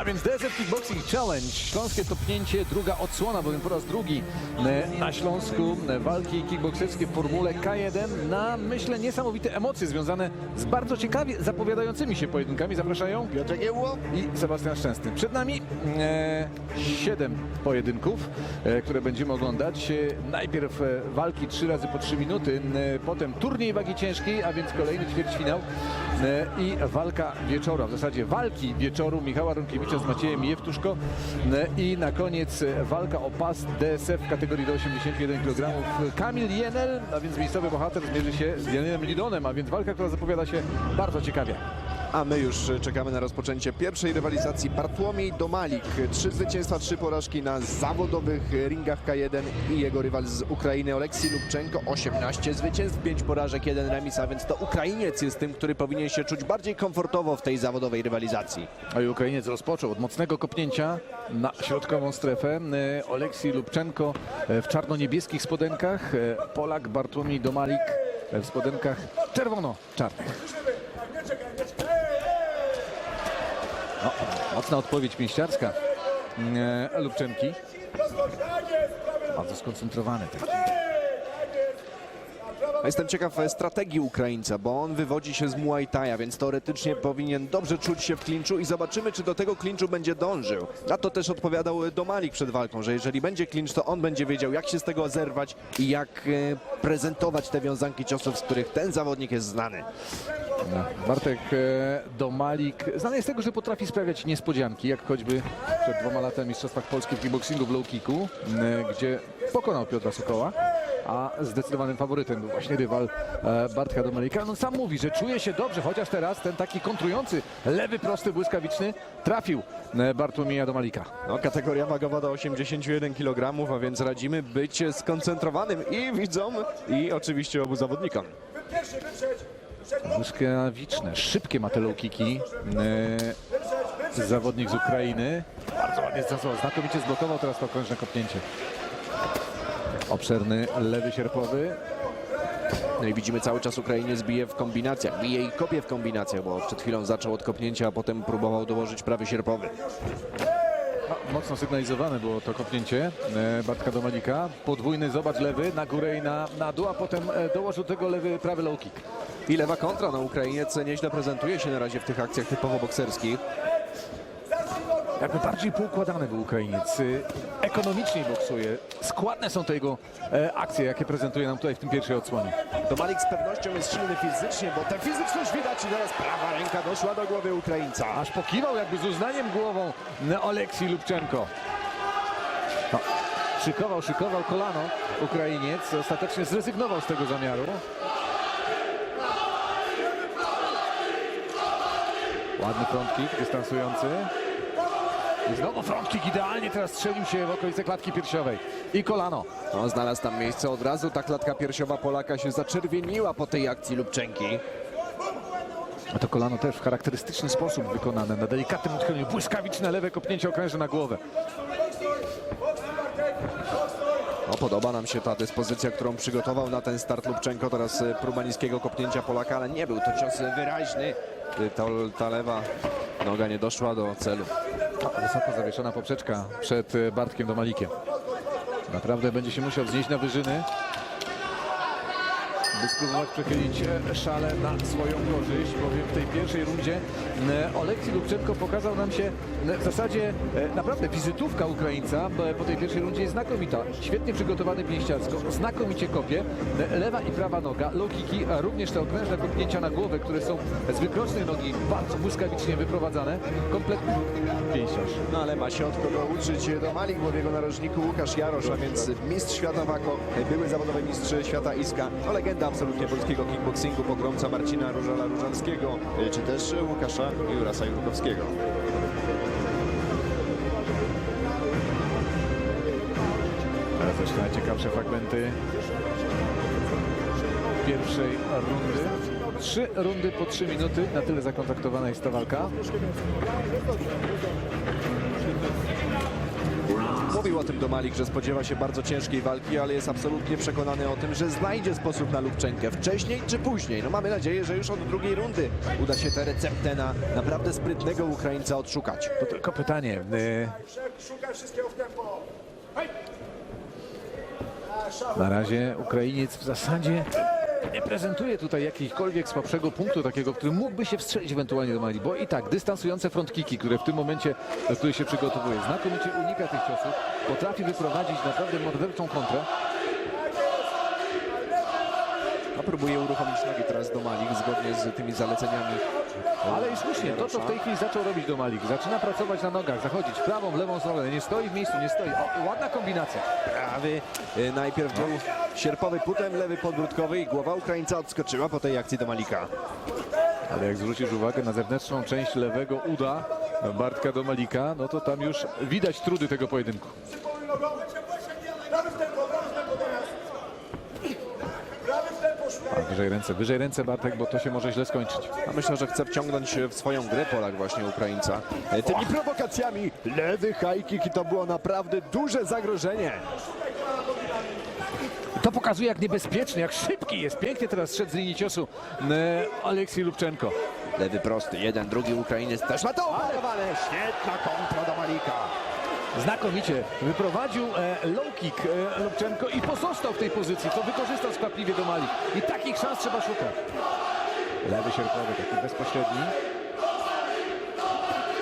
A więc DSF Kickboxing Challenge, śląskie topnięcie, druga odsłona, bowiem po raz drugi e, na Śląsku e, walki kickbokserskie w formule K1 na, myślę, niesamowite emocje związane z bardzo ciekawie zapowiadającymi się pojedynkami. Zapraszają Piotr Giełło. i Sebastian Szczęsny. Przed nami e, siedem pojedynków, e, które będziemy oglądać. E, najpierw walki trzy razy po trzy minuty, e, potem turniej wagi ciężkiej, a więc kolejny ćwierćfinał i walka wieczoru, a w zasadzie walki wieczoru Michała Rąkiewicza z Maciejem Jewtuszko e, i na koniec e, walka o pas DSF w kategorii do 81 kg. Kamil Jenel, a więc miejscowy bohater zmierzy się z Janinem Lidonem, a więc walka, która zapowiada się bardzo ciekawie. A my już czekamy na rozpoczęcie pierwszej rywalizacji. Bartłomiej Domalik. Trzy zwycięstwa, trzy porażki na zawodowych ringach K1 i jego rywal z Ukrainy Oleksij Lubczenko. 18 zwycięstw, 5 porażek, jeden remis, a więc to Ukrainiec jest tym, który powinien się czuć bardziej komfortowo w tej zawodowej rywalizacji. A Ukrainiec rozpoczął od mocnego kopnięcia na środkową strefę. E, Oleksij Lubczenko e, w czarno-niebieskich spodenkach, e, Polak Bartłomiej Domalik w spodenkach czerwono-czarnych. No, mocna odpowiedź pięściarska e, Lubczenki. Bardzo skoncentrowany taki. Jestem ciekaw e, strategii Ukraińca, bo on wywodzi się z Muay Thai'a, więc teoretycznie powinien dobrze czuć się w klinczu i zobaczymy, czy do tego klinczu będzie dążył. Na to też odpowiadał e, Domalik przed walką, że jeżeli będzie klincz, to on będzie wiedział, jak się z tego zerwać i jak e, prezentować te wiązanki ciosów, z których ten zawodnik jest znany. No, Bartek e, Domalik znany jest z tego, że potrafi sprawiać niespodzianki, jak choćby przed dwoma laty w Mistrzostwach Polski w kickboxingu w low kicku, gdzie pokonał Piotra Sokoła, a zdecydowanym faworytem był właśnie rywal e, Bartka Domalika. No sam mówi, że czuje się dobrze, chociaż teraz ten taki kontrujący, lewy, prosty, błyskawiczny trafił e, Bartłomieja Domalika. No, kategoria wagowa do 81 kg, a więc radzimy być skoncentrowanym i widzom, i oczywiście obu zawodnikom. Błyskawiczne, szybkie ma te low kicki. E, zawodnik z Ukrainy. Bardzo ładnie zastosował, znakomicie zblokował teraz to okrężne kopnięcie. Obszerny lewy sierpowy. No i widzimy cały czas Ukrainiec bije w kombinacjach, bije i kopie w kombinacjach, bo przed chwilą zaczął od kopnięcia, a potem próbował dołożyć prawy sierpowy. No, mocno sygnalizowane było to kopnięcie e, Bartka Domalika. Podwójny, zobacz lewy, na górę i na, na dół, a potem e, dołożył tego lewy, prawy low kick. I lewa kontra, no Ukrainiec nieźle prezentuje się na razie w tych akcjach typowo bokserskich. Jakby bardziej poukładany był Ukrainiec. y, Ekonomiczniej boksuje. Składne są te jego e, akcje, jakie prezentuje nam tutaj w tym pierwszej odsłonie. Domalik z pewnością jest silny fizycznie, bo tę fizyczność widać i teraz prawa ręka doszła do głowy Ukraińca. Aż pokiwał jakby z uznaniem głową na Oleksij Lubczenko. No, szykował, szykował kolano Ukrainiec. Ostatecznie zrezygnował z tego zamiaru. Ładny front kick, dystansujący. I znowu front kick idealnie teraz strzelił się w okolice klatki piersiowej. I kolano. No, znalazł tam miejsce od razu, ta klatka piersiowa Polaka się zaczerwieniła po tej akcji Lubczenki. A to kolano też w charakterystyczny sposób wykonane. Na delikatnym odchyleniu. Błyskawiczne lewe kopnięcie okręży na głowę. No, podoba nam się ta dyspozycja, którą przygotował na ten start Lubczenko. Teraz e, próba niskiego kopnięcia Polaka, ale nie był to cios wyraźny. Ta, ta lewa noga nie doszła do celu. Wysoko zawieszona poprzeczka przed e, Bartkiem Domalikiem. Naprawdę będzie się musiał wznieść na wyżyny, by spróbować przechylić e, szale na swoją korzyść, bowiem w tej pierwszej rundzie Oleksij Lubczenko pokazał nam się e, w zasadzie e, naprawdę wizytówka Ukraińca, bo po tej pierwszej rundzie jest znakomita. Świetnie przygotowany pięściarsko, znakomicie kopie, e, lewa i prawa noga, low kicki, a również te okrężne kopnięcia na głowę, które są z wykrocznej nogi bardzo błyskawicznie wyprowadzane. Kompletny pięściarz. No ale ma się od kogo uczyć Domalik, bo w jego narożniku Łukasz Jarosz, a więc mistrz świata Wako, były zawodowy mistrz świata Iska, no legenda absolutnie polskiego kickboxingu, pogromca Marcina Różala Różalskiego, czy też Łukasza Jurasa Jurkowskiego. Teraz jeszcze najciekawsze fragmenty pierwszej rundy. Trzy rundy po trzy minuty, na tyle zakontraktowana jest ta walka. Mówił o tym Domalik, że spodziewa się bardzo ciężkiej walki, ale jest absolutnie przekonany o tym, że znajdzie sposób na Lubczenkę. Wcześniej czy później. No mamy nadzieję, że już od drugiej rundy uda się tę receptę na naprawdę sprytnego Ukraińca odszukać. To tylko pytanie. Hej! Na razie Ukrainiec w zasadzie nie prezentuje tutaj jakichkolwiek słabszego punktu, takiego, który mógłby się wstrzelić ewentualnie do Mali, bo i tak dystansujące front kicki, które w tym momencie, do się przygotowuje, znakomicie unika tych ciosów, potrafi wyprowadzić naprawdę morderczą kontrę. A próbuje uruchomić nogi teraz Domalik zgodnie z tymi zaleceniami. Ale i słusznie, to co w tej chwili zaczął robić do Malik, zaczyna pracować na nogach, zachodzić w prawą, w lewą stronę, nie stoi w miejscu, nie stoi. O, ładna kombinacja. Prawy y, najpierw był sierpowy, potem lewy podbródkowy i głowa Ukraińca odskoczyła po tej akcji Domalika. Ale jak zwrócisz uwagę na zewnętrzną część lewego uda Bartka do Malika, no to tam już widać trudy tego pojedynku. Wolną nogą. Prawy w tempo, prawy w tempo teraz. Prawy w tempo szukaj. Wyżej ręce, wyżej ręce Bartek, bo to się może źle skończyć. A myślę, że chce wciągnąć w swoją grę Polak właśnie Ukraińca. E, Tymi prowokacjami lewy high kick i to było naprawdę duże zagrożenie. To pokazuje, jak niebezpieczny, jak szybki jest. Pięknie teraz szedł z linii ciosu e, Aleksiej Lubczenko. Lewy prosty, jeden, drugi Ukrainiec też ma to opanowane. Świetna kontra do Malika. Znakomicie wyprowadził e, low kick e, Lubczenko i pozostał w tej pozycji, co wykorzystał skwapliwie do Mali. I takich szans trzeba szukać. Lewy sierpowy, taki bezpośredni.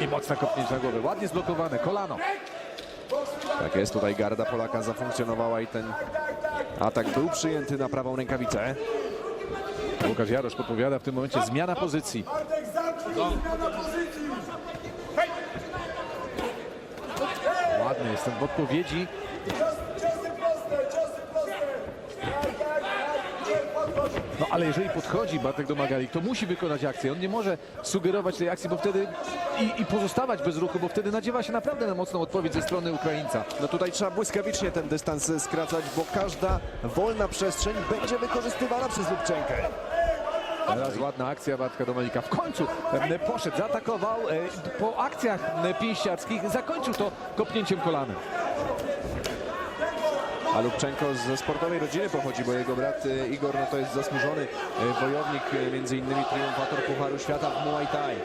I mocna kopnięcie na głowę. Ładnie zblokowane, kolano. Tak jest, tutaj garda Polaka zafunkcjonowała i ten atak był przyjęty na prawą rękawicę. Łukasz Jarosz podpowiada w tym momencie zmiana pozycji zamknij zmiana pozycji. Hej! Ładny jest ten w odpowiedzi. Cios- Ciosy proste, ciosy proste. Tak, tak. Nie, podchodź. No ale jeżeli podchodzi Bartek do Magalik, to musi wykonać akcję. On nie może sugerować tej akcji, bo wtedy i, i pozostawać bez ruchu, bo wtedy nadziewa się naprawdę na mocną odpowiedź ze strony Ukraińca. No tutaj trzeba błyskawicznie ten dystans skracać, bo każda wolna przestrzeń będzie wykorzystywana przez Lubczenkę. Teraz ładna akcja Bartka Domalika. W końcu poszedł, zaatakował. e, Po akcjach e, pięściarskich zakończył to kopnięciem kolanem. A Lubczenko ze sportowej rodziny pochodzi, bo jego brat e, Igor no to jest zasłużony wojownik, między innymi triumfator Pucharu Świata w Muay Thai.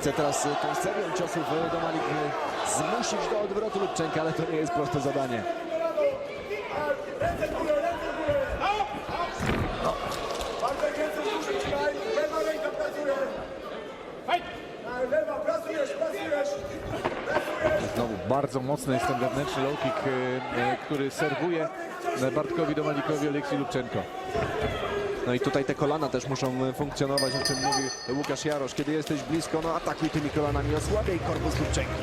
Chce teraz tą serią ciosów Domalik zmusić do odwrotu Lubczenka, ale to nie jest proste zadanie. Ręce w górę, ręce w górę. Bartek, ręce w górę, szukaj. Lewa ręka pracuje. Hej! Tak, Lewa, pracujesz, pracujesz. Pracujesz. Znowu bardzo mocny jest ten wewnętrzny low kick, e, e, który serwuje Bartkowi Domalikowi Aleksij Lubczenko. No i tutaj te kolana też muszą e, funkcjonować, o czym mówił Łukasz Jarosz. Kiedy jesteś blisko, no atakuj tymi kolanami, osłabiaj korpus Lubczenki.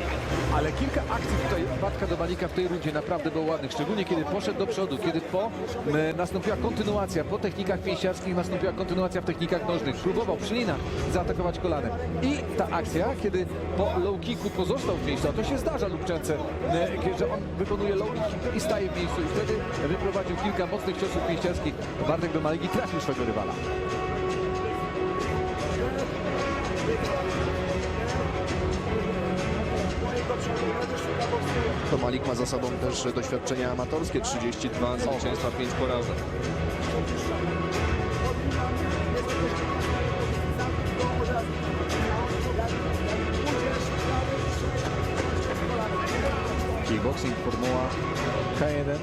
Ale kilka akcji tutaj Bartka Domalika w tej rundzie naprawdę było ładnych, szczególnie kiedy poszedł do przodu, kiedy po e, nastąpiła kontynuacja, po technikach pięściarskich nastąpiła kontynuacja w technikach nożnych. Próbował przy linach zaatakować kolanem. I ta akcja, kiedy po low kicku pozostał w miejscu, a to się zdarza Lubczence, e, że on wykonuje low kick i staje w miejscu i wtedy wyprowadził kilka mocnych ciosów pięściarskich. Bartek Domalik i trafił swego rywala. To Malik ma za sobą też doświadczenia amatorskie, 32 zwycięstwa, 5 porażek. Kickboxing Formuła K1.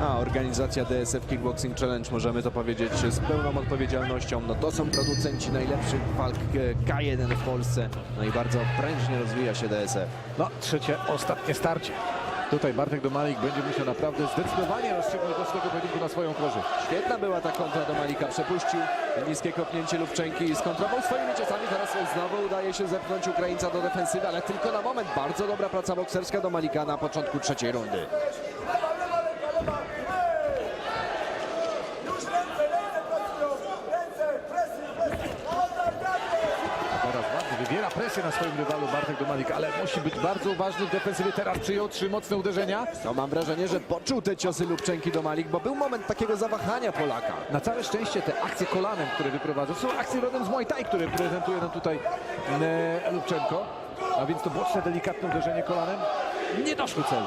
A organizacja DSF Kickboxing Challenge, możemy to powiedzieć z pełną odpowiedzialnością. No to są producenci najlepszych walk e, K1 w Polsce. No i bardzo prężnie rozwija się DSF. No, trzecie, ostatnie starcie. Tutaj Bartek Domalik będzie musiał naprawdę zdecydowanie rozstrzygnąć do swojego pojedynku na swoją korzyść. Świetna była ta kontra do Malika. Przepuścił niskie kopnięcie Lubczenki i skontrował swoimi ciosami. Teraz znowu udaje się zepchnąć Ukraińca do defensywy, ale tylko na moment. Bardzo dobra praca bokserska do Malika na początku trzeciej rundy. Lewa, lewa ręka, lewa. Hej! Już ręce, ręce pracują. Ręce, presji, presji. O, tak, tak jest. A teraz ładnie wywiera presję na swoim rywalu Bartek Domalik, ale musi być bardzo uważny w defensywie. Teraz przyjął trzy mocne uderzenia. No mam wrażenie, że poczuł te ciosy Lubczenki do Malik, bo był moment takiego zawahania Polaka. Na całe szczęście te akcje kolanem, które wyprowadza, są akcje rodem z Muay Thai, które prezentuje nam tutaj e, Lubczenko. A więc to boczne, delikatne uderzenie kolanem nie doszło celu.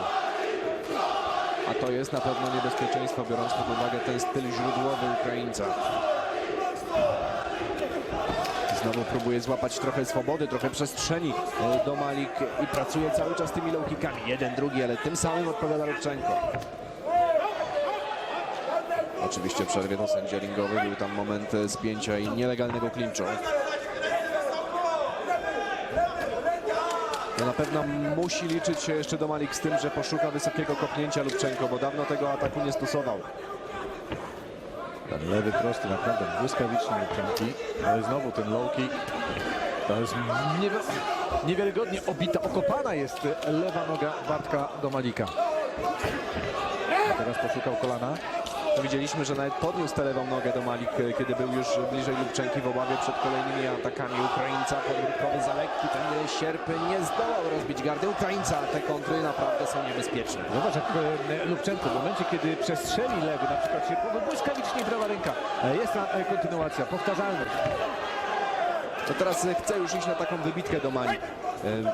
A to jest na pewno niebezpieczeństwo, biorąc pod uwagę ten styl źródłowy Ukraińca. Znowu próbuje złapać trochę swobody, trochę przestrzeni e, do Malik i pracuje cały czas tymi low kickami. Jeden, drugi, ale tym samym odpowiada Lubczenko. Oczywiście w przerwie to sędzia ringowy. Był tam moment e, zbięcia i nielegalnego klinczu. No na pewno musi liczyć się jeszcze do Malik z tym, że poszuka wysokiego kopnięcia Lubczenko, bo dawno tego ataku nie stosował. Ten lewy prosty naprawdę błyskawicznie Lubczenki, ale znowu ten low kick. To jest niewi niewiarygodnie obita, okopana jest lewa noga Bartka Domalika. A teraz poszukał kolana. Widzieliśmy, że nawet podniósł tę lewą nogę do Malik, e, kiedy był już bliżej Lubczenki w obawie przed kolejnymi atakami Ukraińca. Podbródkowy za lekki, ten e, sierp nie zdołał rozbić gardy Ukraińca. Te kontry naprawdę są niebezpieczne. Zobacz jak e, Lubczenko w momencie, kiedy przestrzeli lewy, na przykład sierpowy, błyskawicznie prawa ręka. Jest ta e, kontynuacja, powtarzalność. To teraz chce już iść na taką wybitkę do Malik.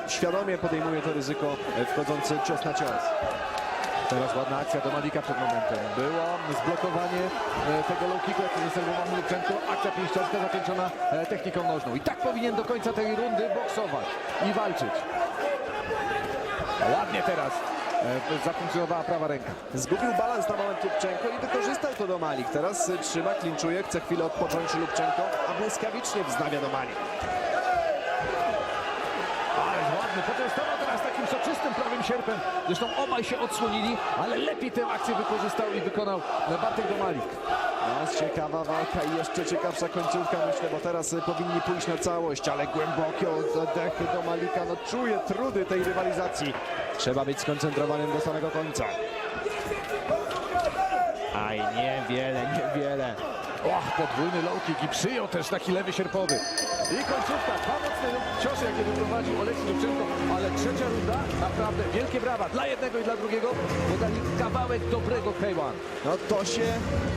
Świadomie podejmuje to ryzyko, wchodzący cios na cios. Teraz ładna akcja do Malika przed momentem. Było zblokowanie e, tego low kicku, jaki zaserwował Lubczenko. Akcja pięściarska zakończona e, techniką nożną. I tak powinien do końca tej rundy boksować i walczyć. Ładnie teraz e, zafunkcjonowała prawa ręka. Zgubił balans na moment Lubczenko i wykorzystał to do Malik. Teraz trzyma, klinczuje, chce chwilę odpocząć Lubczenko, a błyskawicznie wznawia do Malik. Ładny, poczęstował teraz takim soczystym prawym sierpem. Zresztą obaj się odsłonili, ale lepiej tę akcję wykorzystał i wykonał Bartek Domalik. No, jest ciekawa walka i jeszcze ciekawsza końcówka, myślę, bo teraz e, powinni pójść na całość, ale głębokie oddechy do Malika, no czuje trudy tej rywalizacji. Trzeba być skoncentrowanym do samego końca. Aj, niewiele, niewiele. Och, podwójny low kick i przyjął też taki lewy sierpowy. I końcówka, dwa mocne ciosy, jakie wyprowadził Oleksiy Lubczenko, ale trzecia runda, naprawdę wielkie brawa dla jednego i dla drugiego. Podali kawałek dobrego K1. No to się,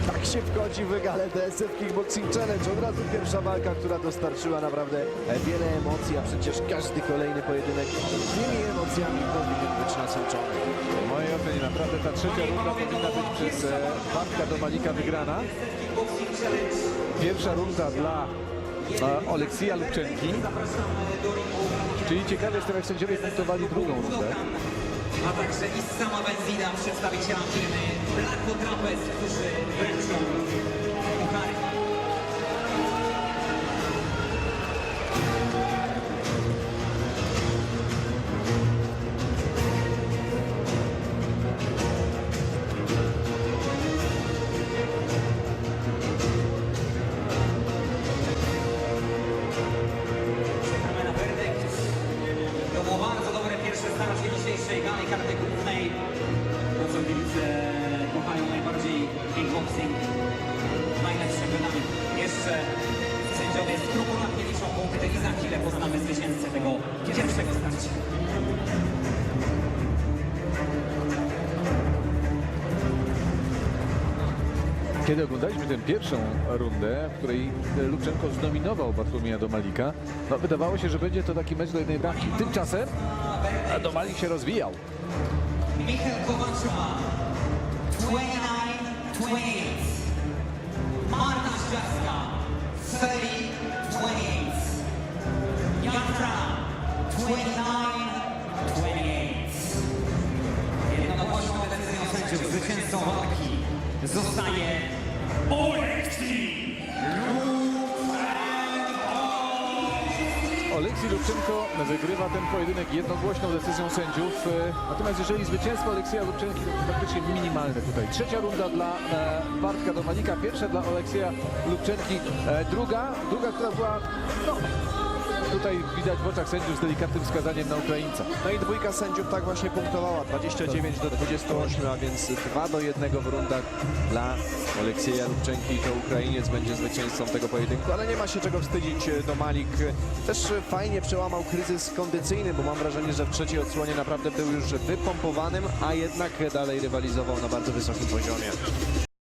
tak się wchodzi w galę DSF Kickboxing Challenge. Od razu pierwsza walka, która dostarczyła naprawdę wiele emocji, a przecież każdy kolejny pojedynek tymi emocjami powinien być nasączony. Naprawdę ta trzecia runda powinna być przez e, Bartka do Malika wygrana. Pierwsza runda dla e, Oleksija Lubczenki. Czyli ciekawe jestem, jak sędziowie punktowali drugą rundę. a także i sama Benzina, przedstawiciela firmy Black Trapez, którzy wręczą Kiedy oglądaliśmy tę pierwszą rundę, w której Lubczenko zdominował Bartłomieja Domalika, no wydawało się, że będzie to taki mecz do jednej bramki. Tymczasem Domalik się rozwijał. Michał Kowacza 29-28 Marta Żdżarska 30-28 Jafra 29-28 Jednogłośną decyzją sędziów zwycięzcą walki zostaje Oleksij Lubczenko wygrywa ten pojedynek jednogłośną decyzją sędziów. Natomiast jeżeli zwycięstwo Oleksija Lubczenki to praktycznie minimalne tutaj. Trzecia runda dla e, Bartka Domalika, pierwsza dla Oleksija Lubczenki, e, druga, druga, która była no, tutaj widać w oczach sędziów z delikatnym wskazaniem na Ukraińca. No i dwójka sędziów tak właśnie punktowała, 29 do 28, a więc 2 do 1 w rundach dla Aleksieja Lubczenki. To Ukrainiec będzie zwycięzcą tego pojedynku, ale nie ma się czego wstydzić. Domalik też fajnie przełamał kryzys kondycyjny, bo mam wrażenie, że w trzeciej odsłonie naprawdę był już wypompowanym, a jednak dalej rywalizował na bardzo wysokim poziomie.